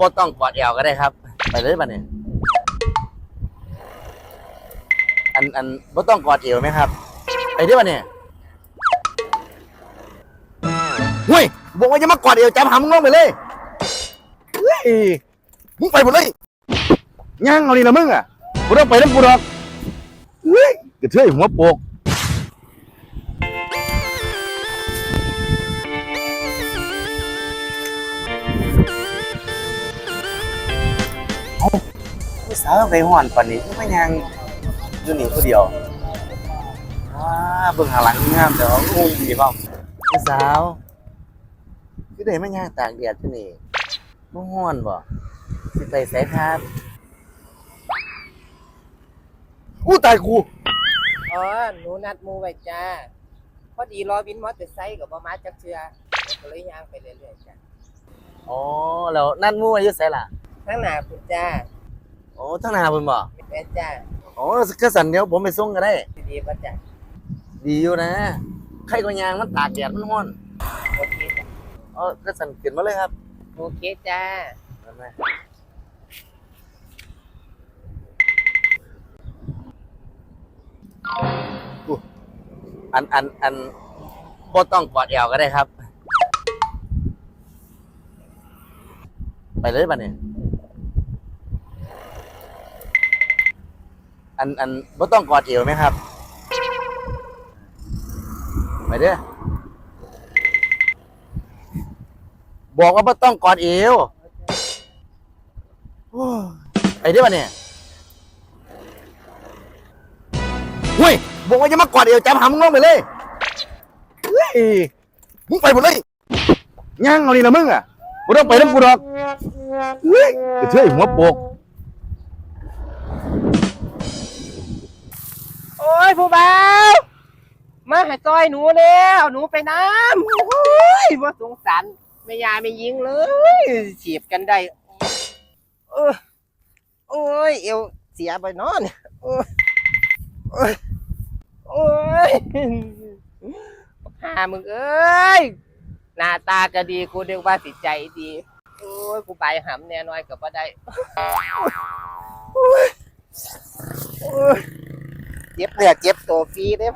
บ่ต้องกอดแอวก็ได้ครับ ไปเลยบัดนี้อันอันบ่ต้องกอดเอวไหมครับ ไปเด้อบัดนี้เฮ้ยบอกว่าอย่ามากอดเอวจับหามึงลงไปเลยเฮ้ยมึงไปหมดเลยย่างเอานี่ละมึงอะบ่ต้องไปน้ำกูหรอกเฮ้ยกระเทยหัวโปก ผู้สาวไปห่อนปานนี้ก็ไม่ยังอยู่นี่ผู้เดียวว้าเบิ่งหาหลังงามแต่ว่างูดีเปล่าผู้สาวคือได้ไม่ย่างตากแดดที่นี่บ่ฮ้อนบ่สิไปไสครับกูตายกูอ๋อหนูนัดหมูไว้จ้าพอดีรอวินมอเตอร์ไซค์กับมาจักเชือก็เลยย่างไปเรื่อยๆจ้าอ๋อแล้วนั่นงูอายุไสล่ะ ข้างหน้าคุณจ้า โอ้ทั้งหน้าเพิ่นบ่แม่จ้าอ๋อก็สั่นเดี๋ยวผมไปส่งก็ได้ ดีๆป่ะจ้าดีอยู่นะใครก็ยางมันตากแดดมันฮ้อนโอเคจ้าอ๋อก็สั่นขึ้นมาเลยครับโอเคจ้านั่นไหมอุ๊ยอันอันอันบ่ต้องกอดแอวก็ได้ครับ ไปเลยบัดนี้ อันอันบ่ต้องกอดเอวไหมครับไปเด้อบอกว่าบ่ต้องกอดเอวโอ้ยไปได้ปะเนี่ยเฮ้ยบอกว่าอย่ามากอดเอวจับหามึงลงไปเลยเฮ้ยมึงไปหมดเลยย่างเอานี่ละมึงอะบ่ต้องไปน้ำกูหรอกเฮ้ยกระเทยหัวโปกโอ้ ยผู้บ่าวมาหาซอยหนูแล้วหนูไปน้ำโอ้ยว่าสงสารไม่ยายไม่ยิงเลยเฉียบกันได้เออโอ้ยเอวเสียไปนอนโอ้ยโอ้ยโอ้ยหามึงเอ้ยหน้าตาก็ดีกูเรียกว่าสิใจดีโอ้ยกูไปหำแน่น้อยกับว่าได้โอ้ยโอ้ย เจ็บเนื้อเจ็บตัวฟรีเด้อ